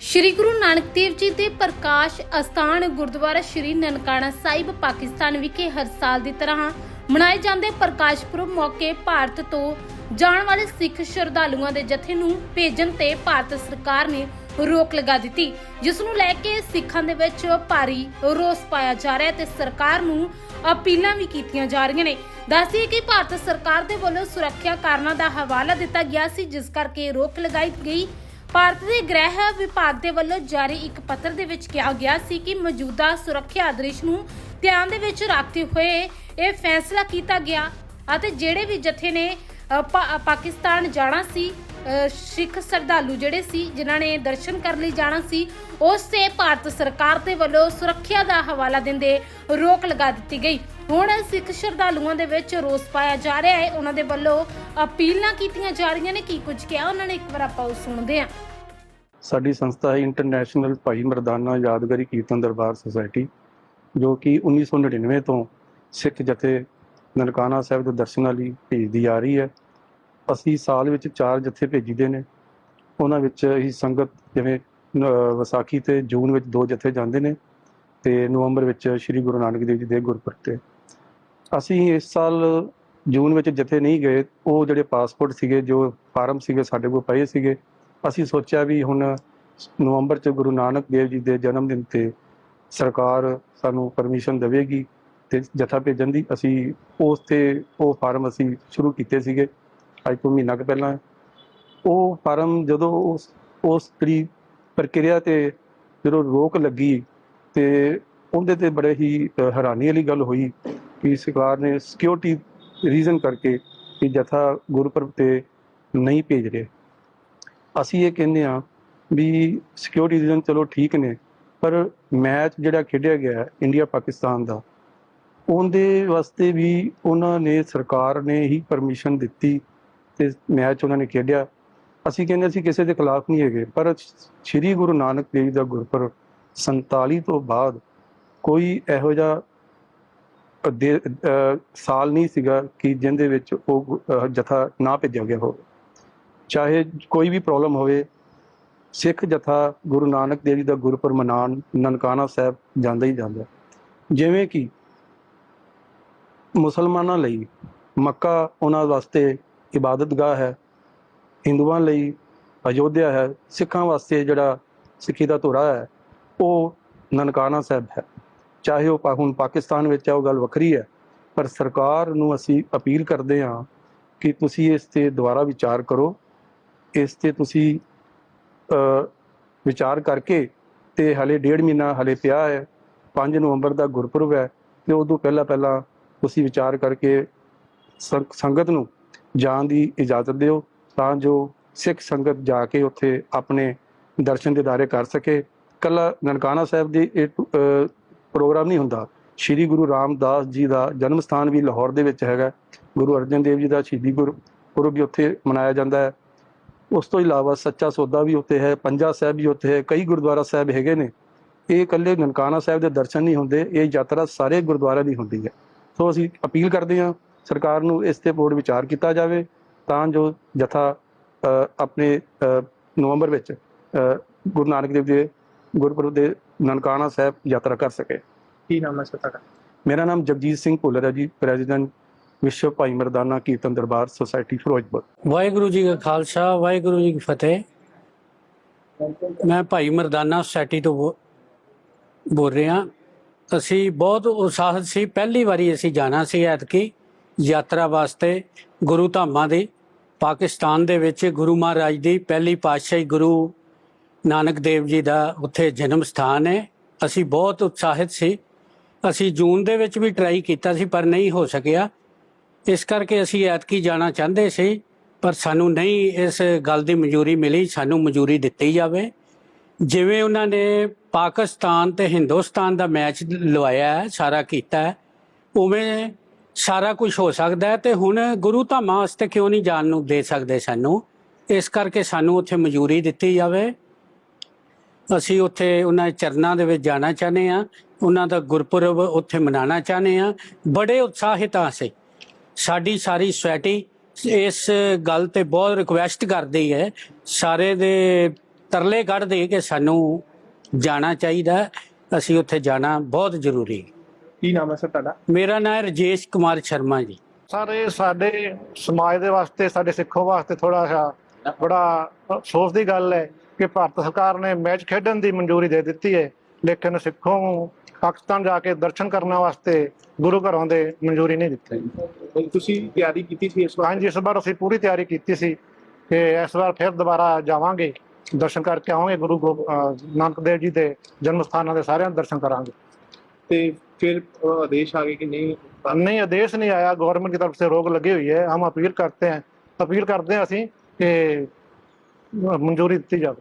ਸ਼੍ਰੀ ਗੁਰੂ ਨਾਨਕ ਦੇਵ ਜੀ ਦੇ ਪ੍ਰਕਾਸ਼ ਅਸਥਾਨ ਗੁਰਦੁਆਰਾ ਸ਼੍ਰੀ ਨਨਕਾਣਾ ਸਾਹਿਬ, ਪਾਕਿਸਤਾਨ ਵਿਖੇ ਹਰ ਸਾਲ ਦੀ ਤਰ੍ਹਾਂ ਮਨਾਏ ਜਾਂਦੇ ਪ੍ਰਕਾਸ਼ ਪੁਰਬ ਮੌਕੇ ਭਾਰਤ ਤੋਂ ਜਾਣ ਵਾਲੇ ਸਿੱਖ ਸ਼ਰਧਾਲੂਆਂ ਦੇ ਜਥੇ ਨੂੰ ਭੇਜਣ ਤੇ ਭਾਰਤ ਸਰਕਾਰ ਨੇ ਰੋਕ ਲਗਾ ਦਿੱਤੀ, ਜਿਸ ਨੂੰ ਲੈ ਕੇ ਸਿੱਖਾਂ ਦੇ ਵਿੱਚ ਭਾਰੀ ਰੋਸ ਪਾਇਆ ਜਾ ਰਿਹਾ ਹੈ ਤੇ ਸਰਕਾਰ ਨੂੰ ਅਪੀਲਾਂ ਵੀ ਕੀਤੀਆਂ ਜਾ ਰਹੀਆਂ ਨੇ। ਦੱਸਦੀ ਕਿ ਭਾਰਤ ਸਰਕਾਰ ਦੇ ਵੱਲੋਂ ਸੁਰੱਖਿਆ ਕਾਰਨਾਂ ਦਾ ਹਵਾਲਾ ਦਿੱਤਾ ਗਿਆ ਸੀ, ਜਿਸ ਕਰਕੇ ਰੋਕ ਲਗਾਈ ਗਈ ਭਾਰਤ ਦੇ ਗ੍ਰਹਿ ਵਿਭਾਗ ਦੇ ਵੱਲੋਂ ਜਾਰੀ ਇੱਕ ਪੱਤਰ ਦੇ ਵਿੱਚ ਕਿਹਾ ਗਿਆ ਸੀ ਕਿ ਮੌਜੂਦਾ ਸੁਰੱਖਿਆ ਦ੍ਰਿਸ਼ ਨੂੰ ਧਿਆਨ ਦੇ ਵਿੱਚ ਰੱਖਦੇ ਹੋਏ ਇਹ ਫੈਸਲਾ ਕੀਤਾ ਗਿਆ ਅਤੇ ਜਿਹੜੇ ਵੀ ਜਥੇ ਨੇ ਪਾ- ਪਾਕਿਸਤਾਨ ਜਾਣਾ ਸੀ ਸਿੱਖ ਸ਼ਰਧਾਲੂ ਜਿਹੜੇ ਸੀ, ਜਿਨ੍ਹਾਂ ਨੇ ਦਰਸ਼ਨ ਕਰਨ ਲਈ ਜਾਣਾ ਸੀ, ਉਸ ਤੇ ਭਾਰਤ ਸਰਕਾਰ ਦੇ ਵੱਲੋਂ ਸੁਰੱਖਿਆ ਦਾ ਹਵਾਲਾ ਦਿੰਦੇ ਰੋਕ ਲਗਾ ਦਿੱਤੀ ਗਈ। ਹੁਣ ਸਿੱਖ ਸ਼ਰਧਾਲੂਆਂ ਦੇ ਵਿੱਚ ਰੋਸ ਪਾਇਆ ਜਾ ਰਿਹਾ ਹੈ। ਉਹਨਾਂ ਦੇ ਵੱਲੋਂ ਅਪੀਲਾਂ ਕੀਤੀਆਂ ਜਾ ਰਹੀਆਂ ਨੇ, ਕੀ ਕੁਝ ਕਿਹਾ ਉਹਨਾਂ ਨੇ? ਇੱਕ ਵਾਰ ਆਪਾਂ ਉਹ ਸੁਣਦੇ ਹਾਂ। ਸਾਡੀ ਸੰਸਥਾ ਹੈ ਇੰਟਰਨੈਸ਼ਨਲ ਭਾਈ ਮਰਦਾਨਾ ਯਾਦਗਾਰੀ ਕੀਰਤਨ ਦਰਬਾਰ ਸੁਸਾਇਟੀ, ਜੋ ਕਿ 1999 ਤੋਂ ਸਿੱਖ ਜਥੇ ਨਨਕਾਣਾ ਸਾਹਿਬ ਦੇ ਦਰਸ਼ਨਾਂ ਲਈ ਭੇਜਦੀ ਆ ਰਹੀ ਹੈ। ਅਸੀਂ ਸਾਲ ਵਿੱਚ ਚਾਰ ਜਥੇ ਭੇਜੀਦੇ ਨੇ। ਉਹਨਾਂ ਵਿੱਚ ਅਸੀਂ ਸੰਗਤ ਜਿਵੇਂ ਵਿਸਾਖੀ ਤੇ ਜੂਨ ਵਿੱਚ ਦੋ ਜਥੇ ਜਾਂਦੇ ਨੇ ਤੇ ਨਵੰਬਰ ਵਿੱਚ ਸ੍ਰੀ ਗੁਰੂ ਨਾਨਕ ਦੇਵ ਜੀ ਦੇ ਗੁਰਪੁਰਬ ਤੇ। ਅਸੀਂ ਇਸ ਸਾਲ ਜੂਨ ਵਿੱਚ ਜਥੇ ਨਹੀਂ ਗਏ, ਉਹ ਜਿਹੜੇ ਪਾਸਪੋਰਟ ਸੀਗੇ, ਜੋ ਫਾਰਮ ਸੀਗੇ, ਸਾਡੇ ਕੋਲ ਪਏ ਸੀਗੇ। ਅਸੀਂ ਸੋਚਿਆ ਵੀ ਹੁਣ ਨਵੰਬਰ ਚ ਗੁਰੂ ਨਾਨਕ ਦੇਵ ਜੀ ਦੇ ਜਨਮ ਦਿਨ ਤੇ ਸਰਕਾਰ ਸਾਨੂੰ ਪਰਮਿਸ਼ਨ ਦੇਵੇਗੀ ਤੇ ਜਥਾ ਭੇਜਣ ਦੀ। ਅਸੀਂ ਉਸ ਤੇ ਉਹ ਫਾਰਮ ਅਸੀਂ ਸ਼ੁਰੂ ਕੀਤੇ ਸੀਗੇ, ਅੱਜ ਤੋਂ ਮਹੀਨਾ ਕੁ ਪਹਿਲਾਂ। ਉਹ ਫਾਰਮ ਜਦੋਂ ਉਸ ਉਸ ਤਰੀ ਪ੍ਰਕਿਰਿਆ ਤੇ ਜਦੋਂ ਰੋਕ ਲੱਗੀ ਤੇ ਉਹਦੇ ਤੇ ਬੜੇ ਹੀ ਹੈਰਾਨੀ ਵਾਲੀ ਗੱਲ ਹੋਈ ਕਿ ਸਰਕਾਰ ਨੇ ਸਿਕਿਉਰਿਟੀ ਰੀਜ਼ਨ ਕਰਕੇ ਕਿ ਜਥਾ ਗੁਰਪੁਰਬ ਤੇ ਨਹੀਂ ਭੇਜ ਰਹੇ। ਅਸੀਂ ਇਹ ਕਹਿੰਦੇ ਆ ਵੀ ਸਿਕਿਉਰਿਟੀ ਰੀਜ਼ਨ ਚਲੋ ਠੀਕ ਨੇ, ਪਰ ਮੈਚ ਜਿਹੜਾ ਖੇਡਿਆ ਗਿਆ ਇੰਡੀਆ ਪਾਕਿਸਤਾਨ ਦਾ, ਉਹਦੇ ਵਾਸਤੇ ਵੀ ਉਹਨਾਂ ਨੇ ਸਰਕਾਰ ਨੇ ਹੀ ਪਰਮਿਸ਼ਨ ਦਿੱਤੀ ਤੇ ਮੈਚ ਉਹਨਾਂ ਨੇ ਖੇਡਿਆ। ਅਸੀਂ ਕਹਿੰਦੇ ਅਸੀਂ ਕਿਸੇ ਦੇ ਖਿਲਾਫ ਨਹੀਂ ਹੈਗੇ, ਪਰ ਸ੍ਰੀ ਗੁਰੂ ਨਾਨਕ ਦੇਵ ਜੀ ਦਾ ਗੁਰਪੁਰਬ 47 ਤੋਂ ਬਾਅਦ ਕੋਈ ਇਹੋ ਜਿਹਾ ਸਾਲ ਨਹੀਂ ਸੀਗਾ ਕਿ ਜਿਹਦੇ ਵਿੱਚ ਉਹ, ਅਹ, ਜਥਾ ਨਾ ਭੇਜਿਆ ਗਿਆ ਹੋਵੇ। ਚਾਹੇ ਕੋਈ ਵੀ ਪ੍ਰੋਬਲਮ ਹੋਵੇ, ਸਿੱਖ ਜਥਾ ਗੁਰੂ ਨਾਨਕ ਦੇਵ ਜੀ ਦਾ ਗੁਰਪੁਰਬ ਮਨਾਉਣ ਨਨਕਾਣਾ ਸਾਹਿਬ ਜਾਂਦਾ ਹੀ ਜਾਂਦਾ। ਜਿਵੇਂ ਕਿ ਮੁਸਲਮਾਨਾਂ ਲਈ ਮੱਕਾ ਉਹਨਾਂ ਵਾਸਤੇ ਇਬਾਦਤਗਾਹ ਹੈ, ਹਿੰਦੂਆਂ ਲਈ ਅਯੋਧਿਆ ਹੈ, ਸਿੱਖਾਂ ਵਾਸਤੇ ਜਿਹੜਾ ਸਿੱਖੀ ਦਾ ਧੁਰਾ ਹੈ, ਉਹ ਨਨਕਾਣਾ ਸਾਹਿਬ ਹੈ। ਚਾਹੇ ਉਹ ਪਾ- ਹੁਣ ਪਾਕਿਸਤਾਨ ਵਿੱਚ ਹੈ ਉਹ ਗੱਲ ਵੱਖਰੀ ਹੈ ਪਰ ਸਰਕਾਰ ਨੂੰ ਅਸੀਂ ਅਪੀਲ ਕਰਦੇ ਹਾਂ ਕਿ ਤੁਸੀਂ ਇਸ ਤੇ ਦੁਬਾਰਾ ਵਿਚਾਰ ਕਰੋ। ਇਸ ਤੇ ਤੁਸੀਂ ਅ, ਵਿਚਾਰ ਕਰਕੇ ਤੇ ਹਲੇ ਡੇਢ ਮਹੀਨਾ ਹਲੇ ਪਿਆ ਹੈ 5 ਨਵੰਬਰ ਦਾ ਗੁਰਪੁਰਬ ਹੈ ਤੇ ਉਦੋਂ ਪਹਿਲਾਂ ਪਹਿਲਾਂ ਤੁਸੀਂ ਵਿਚਾਰ ਕਰਕੇ ਸੰ- ਸੰਗਤ ਨੂੰ ਜਾਣ ਦੀ ਇਜਾਜ਼ਤ ਦਿਓ ਤਾਂ ਜੋ ਸਿੱਖ ਸੰਗਤ ਜਾ ਕੇ ਉੱਥੇ ਆਪਣੇ ਦਰਸ਼ਨ ਦੇ ਦਾਇਰੇ ਕਰ ਸਕੇ। ਕੱਲਾ ਨਨਕਾਣਾ ਸਾਹਿਬ ਦੀ ਇਹ ਅ, ਪ੍ਰੋਗਰਾਮ ਨਹੀਂ ਹੁੰਦਾ। ਸ਼੍ਰੀ ਗੁਰੂ ਰਾਮਦਾਸ ਜੀ ਦਾ ਜਨਮ ਸਥਾਨ ਵੀ ਲਾਹੌਰ ਦੇ ਵਿੱਚ ਹੈਗਾ। ਗੁਰੂ ਅਰਜਨ ਦੇਵ ਜੀ ਦਾ ਸ਼ਹੀਦੀ ਗੁਰਪੁਰਬ ਵੀ ਉੱਥੇ ਮਨਾਇਆ ਜਾਂਦਾ ਹੈ। ਉਸ ਤੋਂ ਇਲਾਵਾ ਸੱਚਾ ਸੌਦਾ ਵੀ ਉੱਥੇ ਹੈ, ਪੰਜਾ ਸਾਹਿਬ ਵੀ ਉੱਥੇ ਹੈ, ਕਈ ਗੁਰਦੁਆਰਾ ਸਾਹਿਬ ਹੈਗੇ ਨੇ। ਇਹ ਇਕੱਲੇ ਨਨਕਾਣਾ ਸਾਹਿਬ ਦੇ ਦਰਸ਼ਨ ਨਹੀਂ ਹੁੰਦੇ, ਇਹ ਯਾਤਰਾ ਸਾਰੇ ਗੁਰਦੁਆਰਿਆਂ ਦੀ ਹੁੰਦੀ ਹੈ। ਸੋ ਅਸੀਂ ਅਪੀਲ ਕਰਦੇ ਹਾਂ, ਸਰਕਾਰ ਨੂੰ ਇਸ ਤੇ ਬੋਰਡ ਵਿਚਾਰ ਕੀਤਾ ਜਾਵੇ, ਤਾਂ ਜੋ ਜਥਾ ਆਪਣੇ ਨਵੰਬਰ ਵਿੱਚ ਗੁਰੂ ਨਾਨਕ ਦੇਵ ਦੇ ਗੁਰਪੁਰਬ ਦੇ ਨਨਕਾਣਾ ਸਾਹਿਬ ਯਾਤਰਾ ਕਰ ਸਕੇ। ਕੀ ਨਾਮ ਹੈ ਸਰ ਤੁਹਾਡਾ? ਮੇਰਾ ਨਾਮ ਜਗਜੀਤ ਸਿੰਘ ਭੁੱਲਰ ਹੈ ਜੀ ਪ੍ਰੈਜ਼ੀਡੈਂਟ ਵਿਸ਼ਵ ਭਾਈ ਮਰਦਾਨਾ ਕੀਰਤਨ ਦਰਬਾਰ ਸੁਸਾਇਟੀ ਫਿਰੋਜ਼ਪੁਰ। ਵਾਹਿਗੁਰੂ ਜੀ ਕਾ ਖਾਲਸਾ ਵਾਹਿਗੁਰੂ ਜੀ ਕੀ ਫਤਿਹ। ਮੈਂ ਭਾਈ ਮਰਦਾਨਾ ਸੋਸਾਇਟੀ ਤੋਂ ਬੋ- ਬੋਲ ਰਿਹਾ। ਅਸੀਂ ਬਹੁਤ ਉਤਸ਼ਾਹਿਤ ਸੀ ਪਹਿਲੀ ਵਾਰੀ ਅਸੀਂ ਜਾਣਾ ਸੀ ਐਤਕੀ ਯਾਤਰਾ ਵਾਸਤੇ ਗੁਰੂ ਧਾਮਾਂ ਦੀ। ਪਾਕਿਸਤਾਨ ਦੇ ਵਿੱਚ ਗੁਰੂ ਮਹਾਰਾਜ ਦੀ ਪਹਿਲੀ ਪਾਤਸ਼ਾਹੀ ਗੁਰੂ ਨਾਨਕ ਦੇਵ ਜੀ ਦਾ ਉੱਥੇ ਜਨਮ ਸਥਾਨ ਹੈ। ਅਸੀਂ ਬਹੁਤ ਉਤਸ਼ਾਹਿਤ ਸੀ। ਅਸੀਂ ਜੂਨ ਦੇ ਵਿੱਚ ਵੀ ਟਰਾਈ ਕੀਤਾ ਸੀ, ਪਰ ਨਹੀਂ ਹੋ ਸਕਿਆ। ਇਸ ਕਰਕੇ ਅਸੀਂ ਐਤਕੀ ਜਾਣਾ ਚਾਹੁੰਦੇ ਸੀ, ਪਰ ਸਾਨੂੰ ਨਹੀਂ ਇਸ ਗੱਲ ਦੀ ਮਨਜ਼ੂਰੀ ਮਿਲੀ। ਸਾਨੂੰ ਮਨਜ਼ੂਰੀ ਦਿੱਤੀ ਜਾਵੇ। ਜਿਵੇਂ ਉਹਨਾਂ ਨੇ ਪਾਕਿਸਤਾਨ ਤੇ ਹਿੰਦੁਸਤਾਨ ਦਾ ਮੈਚ ਲਵਾਇਆ ਹੈ, ਸਾਰਾ ਕੀਤਾ ਹੈ, ਉਵੇਂ ਸਾਰਾ ਕੁਝ ਹੋ ਸਕਦਾ ਹੈ ਤੇ ਹੁਣ ਗੁਰੂ ਧਾਮਾਂ ਵਾਸਤੇ ਕਿਉਂ ਨਹੀਂ ਜਾਣ ਨੂੰ ਦੇ ਸਕਦੇ ਸਾਨੂੰ? ਇਸ ਕਰਕੇ ਸਾਨੂੰ ਉੱਥੇ ਮਨਜ਼ੂਰੀ ਦਿੱਤੀ ਜਾਵੇ। ਅਸੀਂ ਉੱਥੇ ਉਹਨਾਂ ਦੇ ਚਰਨਾਂ ਦੇ ਵਿੱਚ ਜਾਣਾ ਚਾਹੁੰਦੇ ਆ ਉਹਨਾਂ ਦਾ ਗੁਰਪੁਰਬ ਉੱਥੇ ਮਨਾਉਣਾ ਚਾਹੁੰਦੇ ਆ ਬੜੇ ਉਤਸ਼ਾਹਿਤ ਹਾਂ ਅਸੀਂ। ਸਾਡੀ ਸਾਰੀ ਸੋਸਾਇਟੀ ਇਸ ਗੱਲ ਤੇ ਬਹੁਤ ਰਿਕੁਐਸਟ ਕਰਦੀ ਹੈ। ਸਾਰੇ ਦੇ ਤਰਲੇ ਕੱਢਦੇ ਕਿ ਸਾਨੂੰ ਜਾਣਾ ਚਾਹੀਦਾ। ਅਸੀਂ ਉੱਥੇ ਜਾਣਾ ਬਹੁਤ ਜ਼ਰੂਰੀ ਹੈ। ਕੀ ਨਾਮ ਹੈ ਸਰ ਤੁਹਾਡਾ? ਮੇਰਾ ਨਾਮ ਹੈ ਰਜੇਸ਼ ਕੁਮਾਰ ਸ਼ਰਮਾ ਜੀ। ਸਰ ਇਹ ਸਾਡੇ ਸਮਾਜ ਦੇ ਵਾਸਤੇ ਸਾਡੇ ਸਿੱਖੋ ਵਾਸਤੇ ਥੋੜਾ ਜਿਹਾ ਬੜਾ ਅਫਸੋਸ ਦੀ ਗੱਲ ਹੈ ਕਿ ਭਾਰਤ ਸਰਕਾਰ ਨੇ ਮੈਚ ਖੇਡਣ ਦੀ ਮਨਜ਼ੂਰੀ ਦੇ ਦਿੱਤੀ ਹੈ ਲੇਕਿਨ ਸਿੱਖਾਂ ਨੂੰ ਪਾਕਿਸਤਾਨ ਜਾ ਕੇ ਦਰਸ਼ਨ ਕਰਨ ਵਾਸਤੇ ਗੁਰੂ ਘਰੋਂ ਦੇ ਮਨਜ਼ੂਰੀ ਨਹੀਂ ਦਿੱਤੀ। ਤੁਸੀਂ ਤਿਆਰੀ ਕੀਤੀ ਸੀ ਇਸ ਵਾਰ? ਹਾਂਜੀ ਇਸ ਵਾਰ ਅਸੀਂ ਪੂਰੀ ਤਿਆਰੀ ਕੀਤੀ ਸੀ ਕਿ ਇਸ ਵਾਰ ਫਿਰ ਦੁਬਾਰਾ ਜਾਵਾਂਗੇ ਦਰਸ਼ਨ ਕਰਕੇ ਆਵਾਂਗੇ ਗੁਰੂ ਨਾਨਕ ਦੇਵ ਜੀ ਦੇ ਜਨਮ ਸਥਾਨਾਂ ਦੇ ਸਾਰਿਆਂ ਦੇ ਦਰਸ਼ਨ ਕਰਾਂਗੇ। ਤੇ ਫਿਰ ਆਦੇਸ਼ ਆ ਗਏ ਕਿ ਨਹੀਂ? ਨਹੀਂ ਆਦੇਸ਼ ਨਹੀਂ ਆਇਆ ਗਵਰਨਮੈਂਟ ਦੀ ਤਰਫ ਸੇ ਰੋਕ ਲੱਗੀ ਹੋਈ ਹੈ ਹਮ ਅਪੀਲ ਕਰਦੇ ਹਨ ਅਪੀਲ ਕਰਦੇ ਹਾਂ ਅਸੀਂ ਕਿ ਮਨਜ਼ੂਰੀ ਦਿੱਤੀ ਜਾਵੇ।